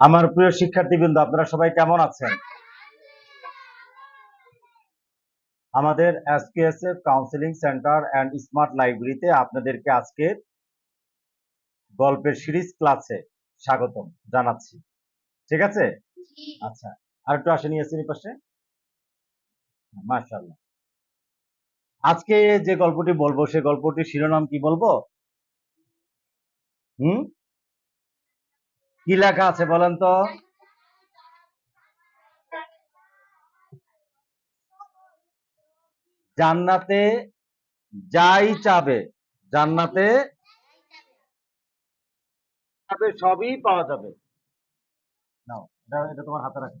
আমার প্রিয় শিক্ষার্থীবৃন্দ আপনারা সবাই কেমন আছেন? আমাদের SKSF counselling centre and smart লাইব্রেরিতে আপনাদেরকে আজকে গল্পের সিরিজ ক্লাসে স্বাগতম জানাচ্ছি। ঠিক আছে? আচ্ছা আর একটু আসেনি আসেনি পাশে। মাশাআল্লাহ। আজকে যে গল্পটি বলব সে গল্পটির শিরোনাম কি বলব? হুম? কি লেখা আছে বলেন তো? জান্নাতে যাই চাবে জান্নাতে চাবে সবই পাওয়া যাবে। নাও এটা এটা তোমার হাতে রাখো।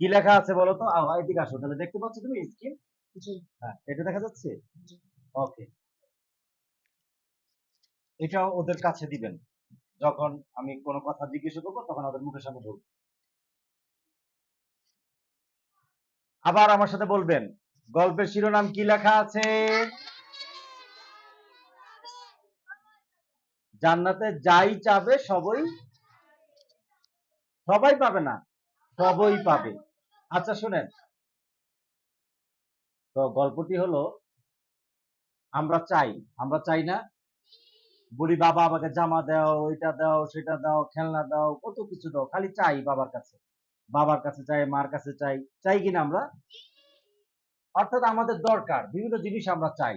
কি লেখা আছে বলো তো? এদিকে আসো তাহলে দেখতে পাচ্ছ তুমি স্ক্রিন হ্যাঁ এটা দেখা যাচ্ছে? ওকে এটা ওদের কাছে দিবেন। যখন আমি কোনো কথা জিজ্ঞেস করব, তখন ওদের মুখের সামনে বলব আবার আমার সাথে বলবেন, গল্পের শিরোনাম কি লেখা আছে? জান্নাতে যাই চাবে সবই, সবাই পাবে না, সবই পাবে। আচ্ছা শুনেন। তো গল্পটি হলো, আমরা চাই আমরা চাই না বলি, বাবা, আমাকে জামা দাও, এটা দাও, সেটা দাও, খেলনা দাও, কত কিছু দাও, খালি চাই বাবার কাছে। বাবার কাছে চাই, মার কাছে চাই চাই কিনা আমরা? অর্থাৎ আমাদের দরকার, বিভিন্ন জিনিস আমরা চাই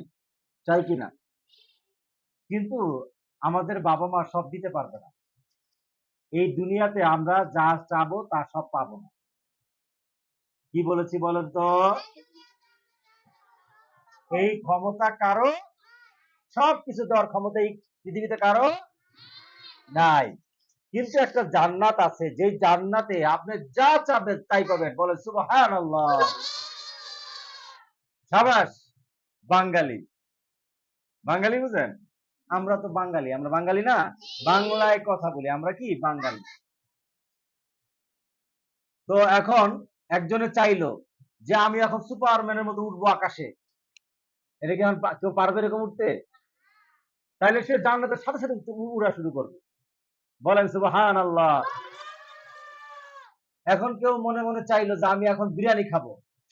চাই কিনা। কিন্তু আমাদের বাবা মা সব দিতে পারবে না। এই দুনিয়াতে আমরা যা চাবো, তা সব পাবো না। কি বলেছি বলেন তো? এই ক্ষমতা কারও সব কিছু দেওয়ার ক্ষমতা এই পৃথিবীতে কারও নাই। কিন্তু একটা জান্নাত আছে যে জান্নাতে আপনি যা চাবেন তাই পাবেন। বলেন, সুবহানাল্লাহ। সাবাস, বাঙালি। বাঙালি বুঝেন? আমরা তো বাঙালি, আমরা বাঙালি না? বাংলায় কথা বলি, আমরা কি? বাঙালি। তো এখন একজনে চাইলো যে আমি এখন সুপারম্যানের মতো উঠবো আকাশে। এটা কি কেউ পারবে এরকম উঠতে? তাহলে সে জান্নাতের সাথে সাথে উড়া শুরু করবে। বলেন সুবহান আল্লাহ এখন কেউ মনে মনে চাইলো যে আমি এখন বিরিয়ানি খাব।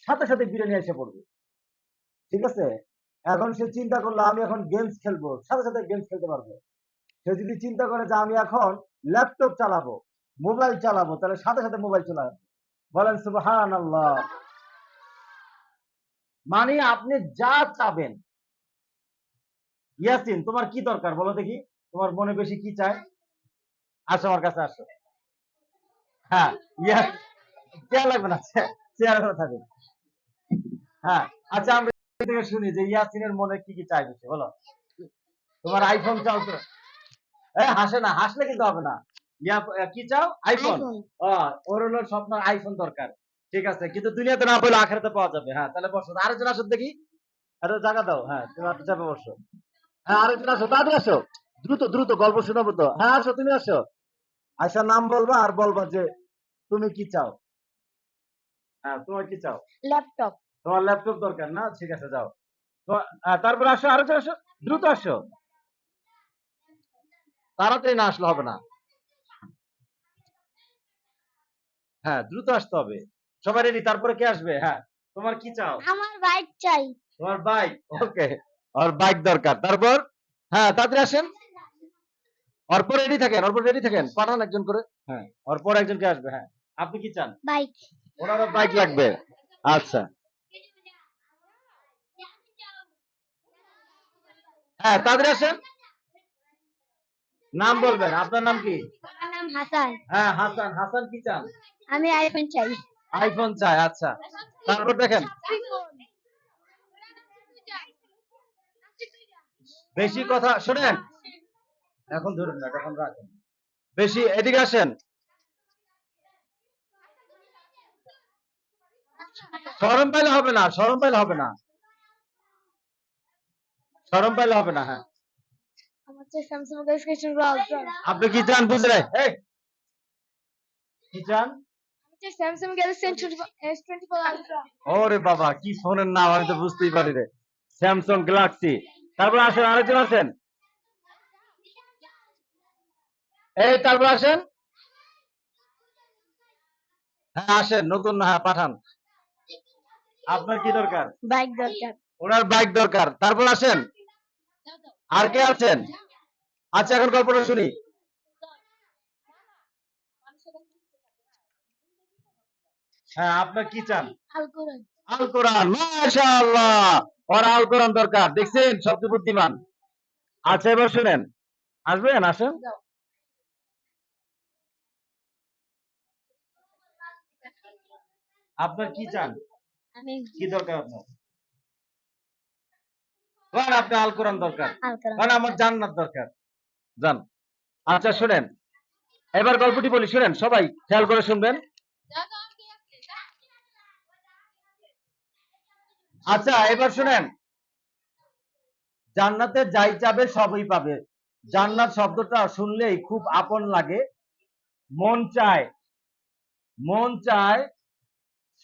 সাথে সাথে বিরিয়ানি এসে পড়বে। ঠিক আছে? এখন সে চিন্তা করল, আমি এখন গেমস খেলব। সাথে সাথে গেমস খেলতে পারবে। সে যদি চিন্তা করে যে আমি এখন ল্যাপটপ চালাবো, মোবাইল চালাবো, তাহলে সাথে সাথে মোবাইল চালাবো। বলেন সুবহান আল্লাহ মানে আপনি যা চাবেন ইয়াসিন তোমার কি দরকার? বলো দেখি তোমার মনে বেশি কি চায় আসো আমার কাছে আসো। হ্যাঁ ইয়াস চেয়ার লাগবে না চেয়ার করে হ্যাঁ আচ্ছা আমরা থেকে শুনি যে ইয়াসিনের মনে কি কি চাই বেশি বলো। তোমার আইফোন চাও তো? এ হাসে না হাসলে কিন্তু হবে না। ইয়া কি চাও? আইফোন? ওর হলো স্বপ্ন আইফোন দরকার। ঠিক আছে কিন্তু দুনিয়াতে না পেলে আখেরাতে পাওয়া যাবে। হ্যাঁ তাহলে বসো আরেকজন আসুন দেখি। আরে জায়গা দাও হ্যাঁ তুমি চাপে বসো। হ্যাঁ আরেকজন আসো তাড়াতাড়ি আসো। দ্রুত দ্রুত গল্প শোনাবো তো। হ্যাঁ আসো তুমি আসো। নাম বলবা আর বলবা যে তুমি কি চাও? হ্যাঁ তোমার কি চাও? ল্যাপটপ। তোমার ল্যাপটপ দরকার না? ঠিক আছে যাও। তো তারপর আসো আরেকজন আসো। দ্রুত আসো। তাড়াতাড়ি না আসলে হবে না। হ্যাঁ দ্রুত আসতে হবে। সবাই রেডি তারপরে কে আসবে? হ্যাঁ তোমার কি চাও? আমার বাইক চাই। তোমার বাইক ওকে ওর বাইক দরকার। তারপর? হ্যাঁ তাড়াতাড়ি আসেন। অরপর রেডি থাকেন অরপর রেডি থাকেন। পাঠান একজন করে। হ্যাঁ। অরপর একজন কে আসবে হ্যাঁ। আপনি কি চান? বাইক। ওনারও বাইক লাগবে। আচ্ছা। হ্যাঁ তাড়াতাড়ি আসেন। নাম বলবেন আপনার নাম কি? আমার নাম হাসান। হ্যাঁ হাসান। হাসান কি চান? আমি আইফোন চাই। আইফোন চাই আচ্ছা। তারপর দেখেন। বেশি কথা শোনেন। এখন ধরুন না এখন রাখেন। বেশি এদিকে আসেন। সরম পাইলে হবে না সরম পাইলে হবে না। সরম পাইলে হবে না হ্যাঁ। আপনি কি চান বুঝলে কি চান? ওরে বাবা কি ফোনের নাম আমি তো বুঝতেই পারি রে। স্যামসাং গ্যালাক্সি তারপর আসেন আরেকজন আসেন। এই তারপর আসেন। হ্যাঁ আসেন নতুন হ্যাঁ পাঠান। আপনার কি দরকার? বাইক দরকার। ওনার বাইক দরকার। তারপর আসেন। আর কে আছেন? আচ্ছা এখন গল্পটা শুনি। হ্যাঁ আপনার কি চান? আল কোরআন মাশাআল্লাহ। ওর আল কোরআন দরকার দেখছেন? শব্দ বুদ্ধিমান। আচ্ছা এবার শুনেন। আসবেন? আসেন? আপনার কি চান? কি দরকার আপনার? বলেন আপনার আল কোরআন দরকার। মানে আমার জান্নাত দরকার। জান আচ্ছা শুনেন। এবার গল্পটি বলি শুনেন? সবাই খেয়াল করে শুনবেন। আচ্ছা এবার শুনেন। জান্নাতে যাই চাবে সবই পাবে। জান্নাত শব্দটা শুনলেই খুব আপন লাগে। মন চায় মন চায়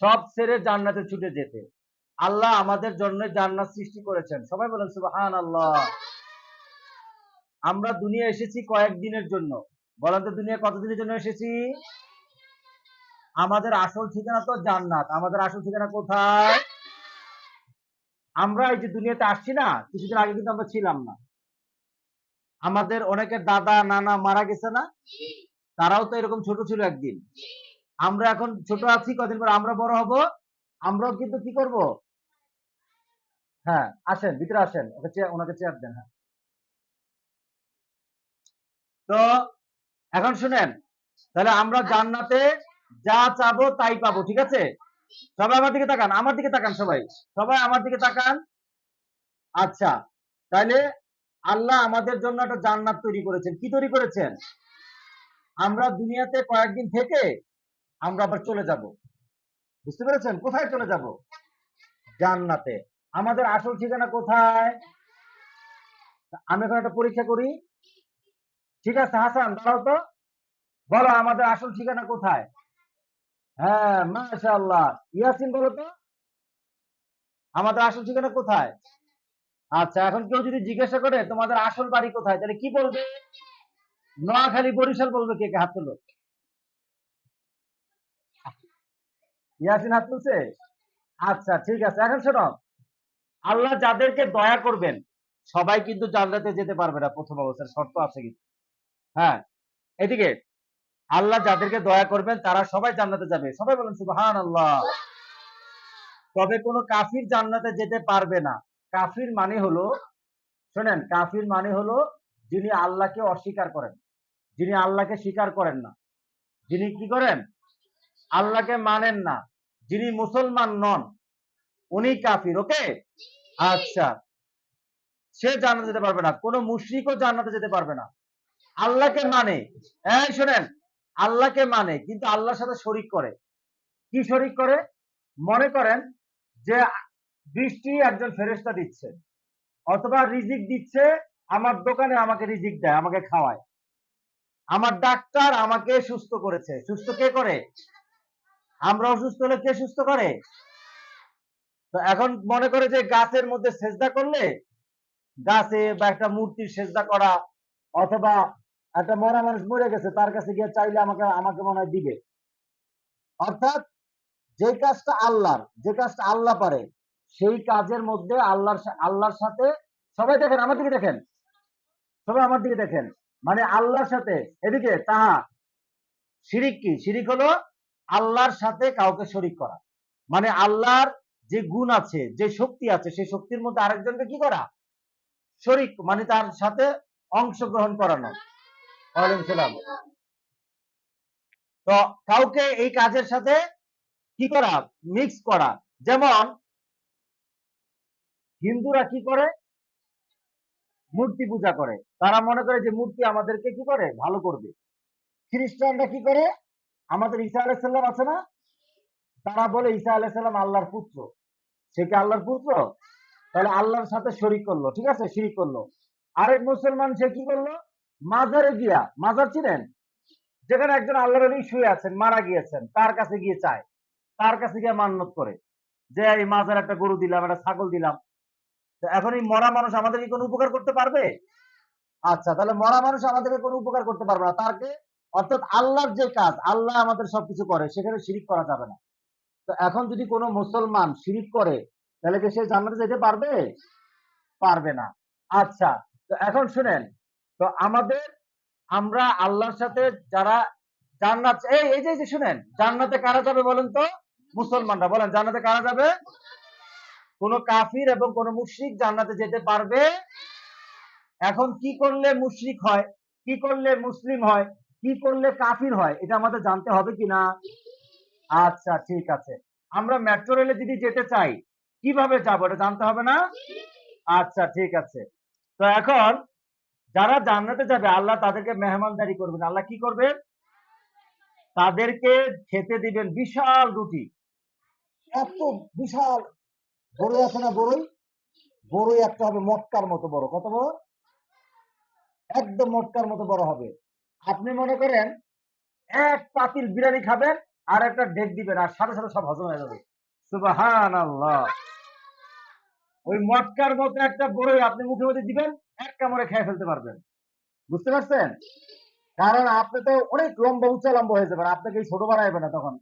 সব ছেড়ে জান্নাতে ছুটে যেতে। আল্লাহ আমাদের জন্য জান্নাত সৃষ্টি করেছেন। সবাই বলেন সুবহান আল্লাহ আমরা দুনিয়া এসেছি কয়েকদিনের জন্য। বলেন তো, দুনিয়া কতদিনের জন্য এসেছি? আমাদের আসল ঠিকানা তো জান্নাত। আমাদের আসল ঠিকানা কোথায়? আমরা এই যে দুনিয়াতে আসছি না, কিছুদিন আগে কিন্তু আমরা ছিলাম না। আমাদের অনেকের দাদা, নানা মারা গেছে না? তারাও তো এরকম ছোট ছিল একদিন। আমরা এখন ছোট আছি, কদিন পর আমরা বড় হব, আমরাও কিন্তু কি করব? হ্যাঁ আসেন, ভিতরে আসেন ওনাকে চেয়ার দেন হ্যাঁ। তো, এখন শুনেন, তাহলে আমরা জান্নাতে যা চাবো তাই পাবো, ঠিক আছে? সবাই আমার দিকে তাকান, আমার দিকে তাকান সবাই। সবাই আমার দিকে তাকান। আচ্ছা তাহলে আল্লাহ আমাদের জন্য একটা জান্নাত তৈরি করেছেন। কি তৈরি করেছেন? আমরা দুনিয়াতে কয়েকদিন থেকে আমরা আবার চলে যাব। বুঝতে পেরেছেন? কোথায় চলে যাব? জান্নাতে। আমাদের আসল ঠিকানা কোথায়? আমি এখন একটা পরীক্ষা করি। ঠিক আছে, হাসান, দাঁড়াও তো। বলো, আমাদের আসল ঠিকানা কোথায়? হ্যাঁ ইয়াসিন, বলো তো। আমাদের আসল ঠিকানা কোথায়? আচ্ছা এখন কেউ যদি জিজ্ঞাসা করে, তোমাদের আসল বাড়ি কোথায়? তাহলে কি বলবে? নোয়াখালী, বরিশাল বলবে কে কে হাত তুলো ইয়াসিন হাত তুলছে? আচ্ছা ঠিক আছে। এখন শোনো। আল্লাহ যাদেরকে দয়া করবেন, সবাই কিন্তু জান্নাতে যেতে পারবে না, প্রথম অবস্থার শর্ত আছে কিন্তু। হ্যাঁ এদিকে। আল্লাহ যাদেরকে দয়া করবেন, তারা সবাই জান্নাতে যাবে। সবাই বলেন সুবহান আল্লাহ তবে কোনো কাফির জান্নাতে যেতে পারবে না। কাফির মানে হলো, শোনেন, কাফির মানে হলো যিনি আল্লাহকে অস্বীকার করেন। যিনি আল্লাহকে স্বীকার করেন না। যিনি কি করেন? আল্লাহকে মানেন না। যিনি মুসলমান নন, উনি কাফির, ওকে? আচ্ছা। সে জান্নাতে যেতে পারবে না। কোনো মুশরিকও জান্নাতে যেতে পারবে না। আল্লাহকে মানে হ্যাঁ শোনেন আল্লাহকে মানে কিন্তু আল্লাহর সাথে শরিক করে। কি শরিক করে? মনে করেন যে বৃষ্টি একজন ফেরেশতা দিচ্ছে, অথবা রিজিক দিচ্ছে, আমার দোকানে আমাকে রিজিক দেয়, আমাকে খাওয়ায়। আমার ডাক্তার আমাকে সুস্থ করেছে। সুস্থ কে করে? আমরা অসুস্থ হলে কে সুস্থ করে? তো এখন মনে করে যে গাছের মধ্যে সেজদা করলে, গাছে বা একটা মূর্তির সেজদা করা, অথবা একটা মরা মানুষ মরে গেছে, তার কাছে গিয়ে চাইলে আমাকে আমাকে মনে হয় দিবে। অর্থাৎ যে কাজটা আল্লাহর, যে কাজটা আল্লাহ পারে, সেই কাজের মধ্যে আল্লাহর আল্লাহর সাথে, সবাই দেখেন, আমার দিকে দেখেন। সবাই আমার দিকে দেখেন। মানে আল্লাহর সাথে, এদিকে, তাহা, শিরিক কি? শিরিক হলো আল্লাহর সাথে কাউকে শরিক করা। মানে আল্লাহর যে গুণ আছে, যে শক্তি আছে, সেই শক্তির মধ্যে আরেকজনকে কি করা? শরিক মানে তার সাথে অংশগ্রহণ করানো। ওয়ালাইকুম সালাম তো কাউকে এই কাজের সাথে কি করা মিক্স করা? যেমন হিন্দুরা কি করে? মূর্তি পূজা করে। তারা মনে করে যে মূর্তি আমাদেরকে কি করে? ভালো করবে। খ্রিস্টানরা কি করে? আমাদের ঈসা আলাইসাল্লাম আছে না? তারা বলে ঈসা আলাইসাল্লাম আল্লাহর পুত্র। সে কি আল্লাহর পুত্র? তাহলে আল্লাহর সাথে শরিক করল, ঠিক আছে? শিরিক করল। আরেক মুসলমান সে কি করল? মাজারে গিয়া, মাজার চিনেন? যেখানে একজন আল্লাহর আলী শুয়ে আছেন, মারা গিয়েছেন, তার কাছে গিয়ে চায়, তার কাছে গিয়ে মান্যত করে, যে এই মাজার একটা গরু দিলাম, একটা ছাগল দিলাম। এখন এই মরা মানুষ আমাদেরকে কোনো উপকার করতে পারবে? আচ্ছা তাহলে মরা মানুষ আমাদেরকে কোনো উপকার করতে পারবে না। তারকে অর্থাৎ আল্লাহর যে কাজ, আল্লাহ আমাদের সবকিছু করে, সেখানে শিরিক করা যাবে না। তো এখন যদি কোনো মুসলমান শিরিক করে, তাহলে কি সে জান্নাতে যেতে পারবে? পারবে না। আচ্ছা তো এখন শুনেন তো আমাদের, আমরা আল্লাহর সাথে যারা জান্নাত, এই এই যে শুনেন, জান্নাতে কারা যাবে বলেন তো? মুসলমানরা। বলেন, জান্নাতে কারা যাবে? কোন কাফির এবং কোন মুশরিক জান্নাতে যেতে পারবে। এখন কি করলে মুশরিক হয়? কি করলে মুসলিম হয়? কি করলে কাফির হয়? এটা আমাদের জানতে হবে কিনা? আচ্ছা ঠিক আছে। আমরা মেট্রো রেলে যদি যেতে চাই, কীভাবে যাব? এটা জানতে হবে না? আচ্ছা ঠিক আছে। তো এখন যারা জান্নাতে যাবে, আল্লাহ তাদেরকে মেহমানদারি করবেন। আল্লাহ কি করবেন তাদেরকে খেতে দিবেন বিশাল রুটি। এত বিশাল বড় আছে না বড়ই? বড়ই একটা হবে, মটকার মতো বড়। কত বড়? একদম মটকার মতো বড় হবে। আপনি মনে করেন এক পাতিল বিরিয়ানি খাবেন আর একটা ডেক দিবেন, আর সাথে সাথে সব হজম হয়ে যাবে। সুবাহান আল্লাহ ওই মটকার মতো একটা বড়ই আপনি মুখে মধ্যে দিবেন, এক কামড়ে খেয়ে ফেলতে পারবেন। বুঝতে পারছেন? কারণ আপনি তো অনেক লম্বা, উঁচা, লম্বা হয়ে যাবেন, আপনাকে এই ছোট বানাইবে না তখন।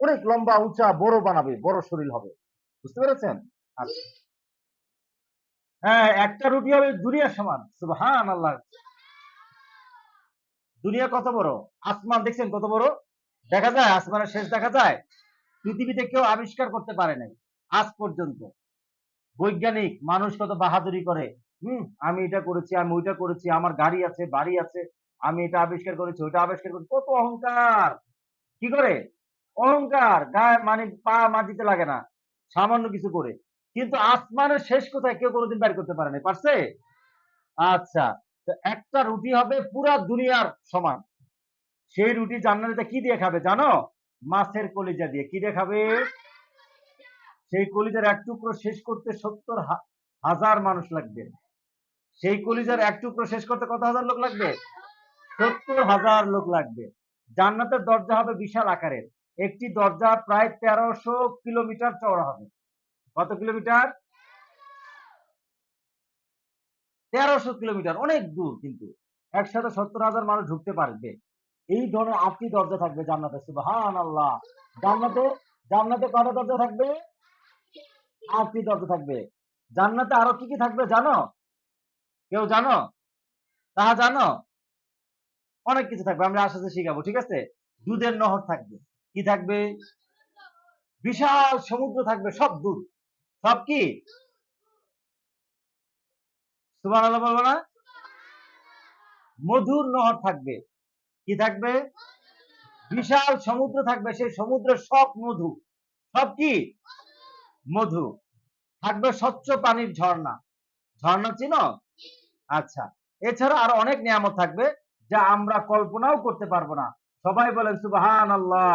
অনেক লম্বা, উঁচা, বড় বানাবে, বড় শরীর হবে। বুঝতে পেরেছেন? হ্যাঁ একটা রুটি হবে দুনিয়ার সমান। সুবহান আল্লাহ দুনিয়া কত বড়? আসমান দেখছেন কত বড়? দেখা যায়, আসমানের শেষ দেখা যায়। পৃথিবীতে কেউ আবিষ্কার করতে পারে নাই, আজ পর্যন্ত। বৈজ্ঞানিক, মানুষ কত বাহাদুরি করে। হুম, আমি এটা করেছি, আমি ওইটা করেছি, আমার গাড়ি আছে, বাড়ি আছে, আমি এটা আবিষ্কার করেছি, ওইটা আবিষ্কার করেছি। কত অহংকার! কি করে? অহংকার! গায়ে মানে পা মাটিতে লাগে না, সামান্য কিছু করে। কিন্তু আসমানের শেষ কোথায়? কেউ কোনোদিন বের করতে পারে না পারছে? আচ্ছা তো একটা রুটি হবে পুরা দুনিয়ার সমান। সেই রুটি জান্নাতে কি দিয়ে খাবে জানো? মাছের কলিজা দিয়ে। কি দিয়ে খাবে? সেই কলিজার এক টুকরো শেষ করতে সত্তর হাজার মানুষ লাগবে। সেই কলিজার এক টুকরো শেষ করতে কত হাজার লোক লাগবে? সত্তর হাজার লোক লাগবে। জান্নাতের দরজা হবে বিশাল আকারের। একটি দরজা প্রায় তেরোশো কিলোমিটার চওড়া হবে। কত কিলোমিটার? তেরোশো কিলোমিটার, অনেক দূর কিন্তু। একসাথে সত্তর হাজার মানুষ ঢুকতে পারবে। এই ধরনের আটটি দরজা থাকবে জান্নাতে সুবহান আল্লাহ জান্নাতে জান্নাতে কটা দরজা থাকবে? আটটি দরজা থাকবে? জান্নাতে আরও কি কি থাকবে জানো? কেউ জানো? তাহা জানো? অনেক কিছু থাকবে, আমরা শিখাবো, ঠিক আছে? দুধের নহর থাকবে, কি থাকবে? বিশাল সমুদ্র থাকবে, সব দুধ। সব কি? সুবান আল্লাহ বলব না? মধুর নহর থাকবে, কি থাকবে? বিশাল সমুদ্র থাকবে, সেই সমুদ্রের সব মধু। সব কি? মধু। থাকবে স্বচ্ছ পানির ঝর্ণা। ঝর্ণা চিনো? আচ্ছা। এছাড়া আরও অনেক নিয়ামত থাকবে যা আমরা কল্পনাও করতে পারব না। সবাই বলেন সুবাহান আল্লাহ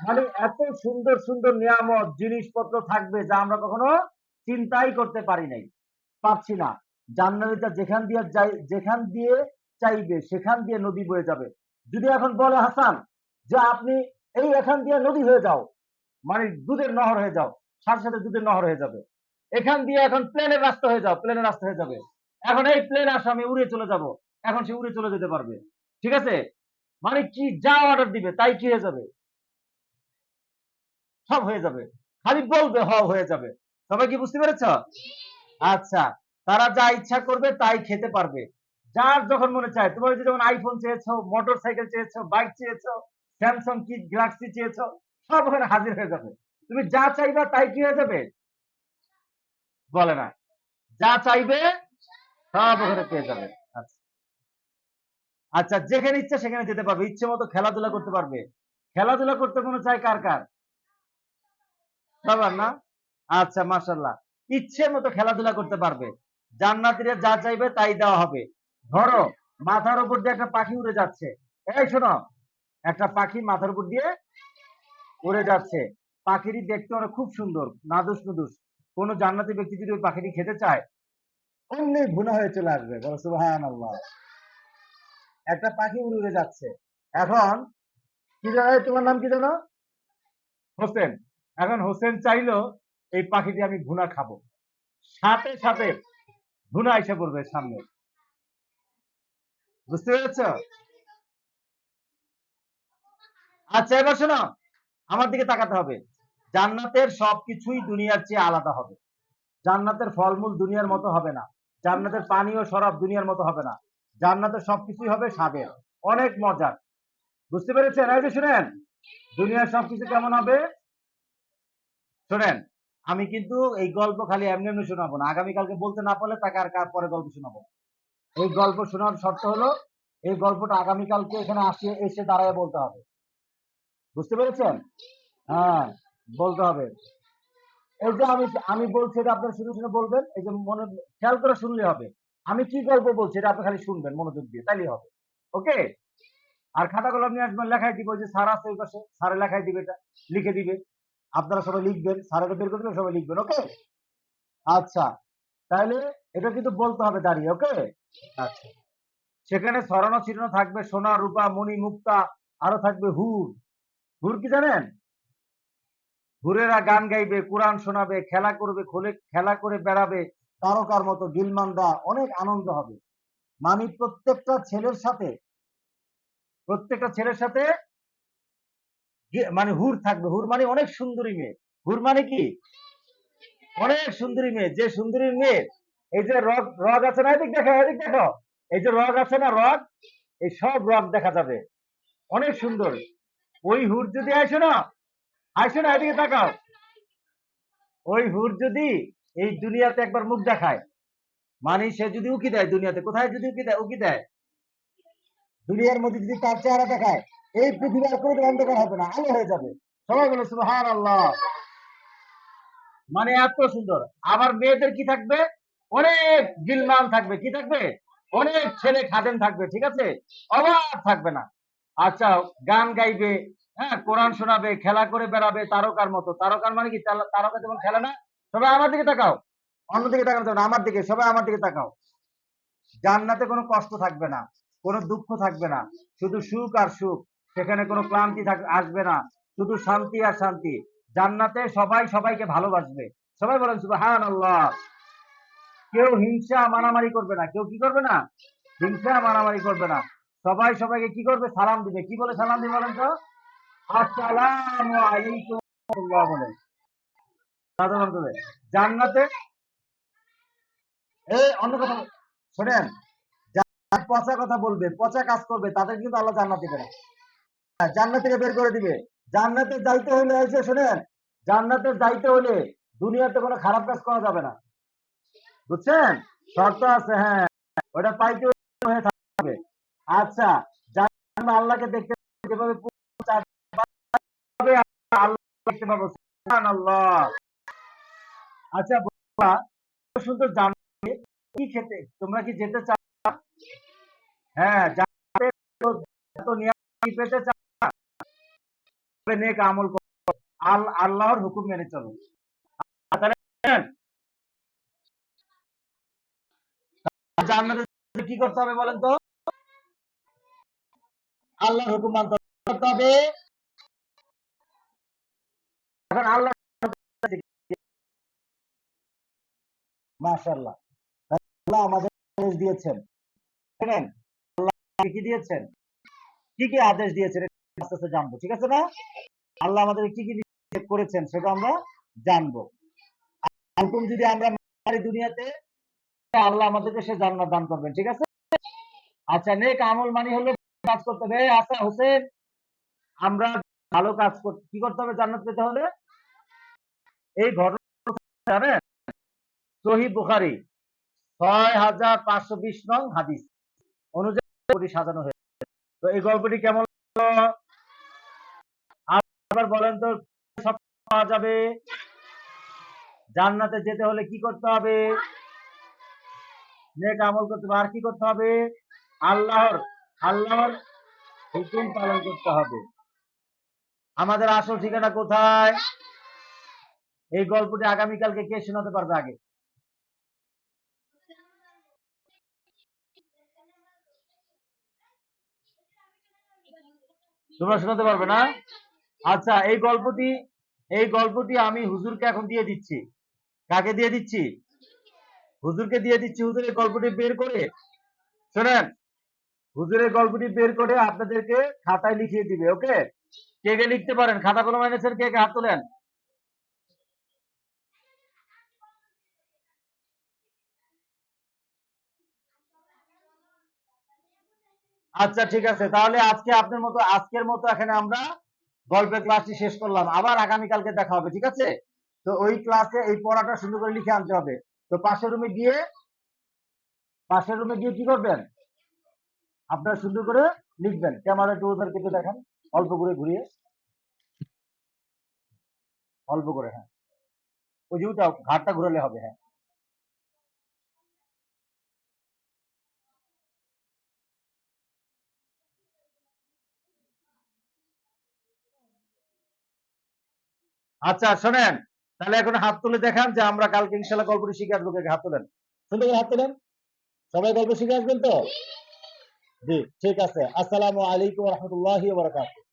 মানে এত সুন্দর সুন্দর নিয়ামত, জিনিসপত্র থাকবে যা আমরা কখনো চিন্তাই করতে পারি নাই। পাচ্ছি না। জান্নাতিটা যেখান দিয়ে যাই, যেখান দিয়ে চাইবে, সেখান দিয়ে নদী বয়ে যাবে। যদি এখন বলে, হাসান, যে আপনি এই এখান দিয়ে নদী হয়ে যাও মানে দুধের নহর হয়ে যাও সাথে সাথে দুধের নহর হয়ে যাবে। এখান দিয়ে এখন প্লেনের রাস্তা হয়ে যাও প্লেনের রাস্তা হয়ে যাবে। এখন এই প্লেন আসো, আমি উড়ে চলে যাব। এখন সে উড়ে চলে যেতে পারবে। ঠিক আছে? মানে কি যা অর্ডার দিবে, তাই কি হয়ে যাবে? সব হয়ে যাবে। খালি বলবে, হ, হয়ে যাবে। সবাই কি বুঝতে পেরেছ? আচ্ছা তারা যা ইচ্ছা করবে, তাই খেতে পারবে। যার যখন মনে চায়, তোমার যদি যেমন আইফোন চেয়েছো মোটর সাইকেল চেয়েছো বাইক চেয়েছো স্যামসাং কি গ্যালাক্সি চেয়েছো, সব ওখানে হাজির হয়ে যাবে। তুমি যা চাইবা তাই কি হয়ে যাবে বলে না। যা চাইবে সব ওখানে পেয়ে যাবে। আচ্ছা। আচ্ছা যেখানে ইচ্ছা সেখানে যেতে পারবে। ইচ্ছে মতো খেলাধুলা করতে পারবে। খেলাধুলা করতে মনে চায় কার কার? সবার না? আচ্ছা মাশাল্লাহ ইচ্ছে মতো খেলাধুলা করতে পারবে। জান্নাতীরা যা চাইবে তাই দেওয়া হবে। ধরো, মাথার উপর দিয়ে একটা পাখি উড়ে যাচ্ছে। এই শোনো, একটা পাখি মাথার উপর দিয়ে উড়ে যাচ্ছে। পাখিটি দেখতে অনেক খুব সুন্দর, নাদুস নুদুস। কোন জান্নাতি ব্যক্তি যদি ওই পাখিটি খেতে চায়, অমনি ভুনা হয়ে চলে আসবে। বলো আল্লাহ একটা পাখি উড়ে যাচ্ছে। এখন কি জানো তোমার নাম কি জানো? হোসেন। এখন হোসেন চাইলো, এই পাখিটি আমি ভুনা খাব। সাথে সাথে ভুনা এসে পড়বে সামনে। বুঝতে পেরেছ? আচ্ছা এবার শোনো, আমার দিকে তাকাতে হবে। জান্নাতের সবকিছুই দুনিয়ার চেয়ে আলাদা হবে। জান্নাতের ফলমূল দুনিয়ার মতো হবে না। জান্নাতের পানি ও শরাব দুনিয়ার মতো হবে না। জান্নাতের সবকিছুই হবে স্বাদের। অনেক মজার। বুঝতে পেরেছেন? এই যে শুনেন, দুনিয়ার সবকিছু কেমন হবে? শোনেন, আমি কিন্তু এই গল্প খালি এমনি এমনি শোনাবো না। আগামীকালকে বলতে না পারলে তাকে আর কার পরে গল্প শোনাবো? এই গল্প শোনার শর্ত হলো, এই গল্পটা আগামীকালকে এখানে আসে এসে দাঁড়ায় বলতে হবে। বুঝতে পেরেছেন? হ্যাঁ। বলতে হবে। এই যে আমি আমি বলছি এটা আপনারা শুনে শুনে বলবেন, এই যে মনে, খেয়াল করে শুনলে হবে। আমি কি গল্প বলছি এটা আপনি খালি শুনবেন, মনোযোগ দিয়ে, তাইলেই হবে। ওকে? আর খাতা কলম নিয়ে আসবেন, লেখাই দিব যে স্যার আছে ওই পাশে, স্যারে লেখাই দিবে এটা, লিখে দিবে। আপনারা সবাই লিখবেন স্যারের বের করে সবাই লিখবেন, ওকে? আচ্ছা তাহলে এটা কিন্তু বলতে হবে দাঁড়িয়ে, ওকে? আচ্ছা। সেখানে ছড়ানো ছিটানো থাকবে সোনা, রূপা মণি মুক্তা, আরও থাকবে হুর। হুর কি জানেন? হুরেরা গান গাইবে, কোরআন শোনাবে, খেলা করবে, খোলে, খেলা করে বেড়াবে, তারকার মতো গিলমানরা অনেক আনন্দ হবে। মানে প্রত্যেকটা ছেলের সাথে, প্রত্যেকটা ছেলের সাথে মানে হুর থাকবে। হুর মানে অনেক সুন্দরী মেয়ে। হুর মানে কি? অনেক সুন্দরী মেয়ে। যে সুন্দরী মেয়ে, এই যে রগ রগ আছে না, এদিক দেখো এদিক দেখো। এই যে রগ আছে না, রগ, এই সব রগ দেখা যাবে। অনেক সুন্দর। ওই হুর যদি আসে না না, এদিকে তাকাও। ওই হুর যদি এই দুনিয়াতে একবার মুখ দেখায় মানে সে যদি উকি দেয় দুনিয়াতে, কোথায় যদি উকি দেয় উকি দেয়? দুনিয়ার মধ্যে যদি তার চেহারা দেখায়, এই পৃথিবী আর অন্ধকার হবে না, আলো হয়ে যাবে। সবাই বলে সুবহান আল্লাহ মানে এত সুন্দর। আবার মেয়েদের কি থাকবে? অনেক গিলমান থাকবে। কি থাকবে? অনেক ছেলে খাদেন থাকবে, ঠিক আছে? অভাব থাকবে না। আচ্ছা গান গাইবে হ্যাঁ কোরআন শোনাবে, খেলা করে বেড়াবে, তারকার মতো। তারকার মানে কি? তারকা যেমন খেলে না, সবাই আমার দিকে তাকাও। অন্যদিকে তাকানো না, আমার দিকে, সবাই আমার দিকে তাকাও। জান্নাতে কোনো কষ্ট থাকবে না, কোনো দুঃখ থাকবে না। শুধু সুখ আর সুখ, সেখানে কোনো ক্লান্তি আসবে না। শুধু শান্তি আর শান্তি। জান্নাতে সবাই সবাইকে ভালোবাসবে। সবাই বলেন সুবহান আল্লাহ কেউ হিংসা, মারামারি করবে না। কেউ কি করবে না? হিংসা, মারামারি করবে না। সবাই সবাইকে কি করবে? সালাম দিবে। কি বলে সালাম দিবে বলেন তো? জান্নাতে? এই অন্য কথা শোনেন পচা কথা বলবে পচা কাজ করবে তাদের কিন্তু আল্লাহ হ্যাঁ, জান্নাত থেকে বের করে দিবে। যাইতে হলে শোনেন যাইতে হলে দুনিয়াতে কোনো খারাপ কাজ করা যাবে না। বুঝছেন? শর্ত আছে হ্যাঁ ওটা পাইতে হয়ে থাকবে। আচ্ছা আল্লাহকে দেখতে যেভাবে আচ্ছা সুন্দর কি খেতে? তোমরা কি যেতে চাও? হ্যাঁ তো- পেতে চাও নেক আমল আল্লাহর হুকুম মেনে চলো। জান্নাতে কি করতে হবে বলেন তো? আল্লাহর হুকুম মানতে হবে। আদেশ দিয়েছেন। আস্তে আস্তে জানব, ঠিক আছে না আল্লাহ আমাদের কি কি করেছেন সেটা আমরা জানব। হুকুম যদি আমরা মানি দুনিয়াতে আল্লাহ আমাদেরকে সে জান্নাত দান করবেন, ঠিক আছে? আচ্ছা নেক আমল মানি হলো কাজ করতে হবে। আচ্ছা হোসেন, আমরা ভালো কাজ করতে কি করতে হবে জান্নাত পেতে হলে? এই ঘটনা সহি বুখারি ছয় হাজার পাঁচশো বিশ নং হাদিস। অনুযায়ী সাজানো হয়েছে। তো এই গল্পটি কেমন আবার বলেন তো, সব পাওয়া যাবে। জান্নাতে যেতে হলে কি করতে হবে? নেক আমল করতে হবে। আর কি করতে হবে? আল্লাহর আল্লাহর হুকুম পালন করতে হবে। আমাদের আসল ঠিকানা কোথায়? এই গল্পটি আগামীকালকে কে শোনাতে পারবে আগে? তোমরা শোনাতে পারবে না? আচ্ছা এই গল্পটি এই গল্পটি আমি হুজুরকে এখন দিয়ে দিচ্ছি। কাকে দিয়ে দিচ্ছি? হুজুরকে দিয়ে দিচ্ছি হুজুরের গল্পটি বের করে। শোনেন হুজুরের গল্পটি বের করে আপনাদেরকে খাতায় লিখিয়ে দিবে, ওকে? কে কে লিখতে পারেন? খাতা কলম এনেছেন কে কে? হাত তোলেন। আচ্ছা ঠিক আছে। তাহলে আজকে আপনার মতো, আজকের মতো এখানে আমরা গল্পের ক্লাসটি শেষ করলাম। আবার আগামীকালকে দেখা হবে, ঠিক আছে? তো ওই ক্লাসে এই পড়াটা সুন্দর করে লিখে আনতে হবে। তো পাশের রুমে গিয়ে, পাশের রুমে গিয়ে কি করবেন? আপনারা সুন্দর করে লিখবেন। ক্যামেরা একটু ওদেরকে একটু দেখান। অল্প করে ঘুরিয়ে। অল্প করে হ্যাঁ। ওই ওটা, ঘাটটা ঘুরালে হবে হ্যাঁ। আচ্ছা শোনেন, তাহলে এখন হাত তুলে দেখান যে আমরা কালকে ইনশাল্লাহ গল্পটি শিখে আসব হাত তোলেন। শুনতে হাত তোলেন। সবাই গল্প শিখে আসবেন তো? জি ঠিক আছে আসসালামু আলাইকুম রহমতুল্লাহ বারাকাতুহু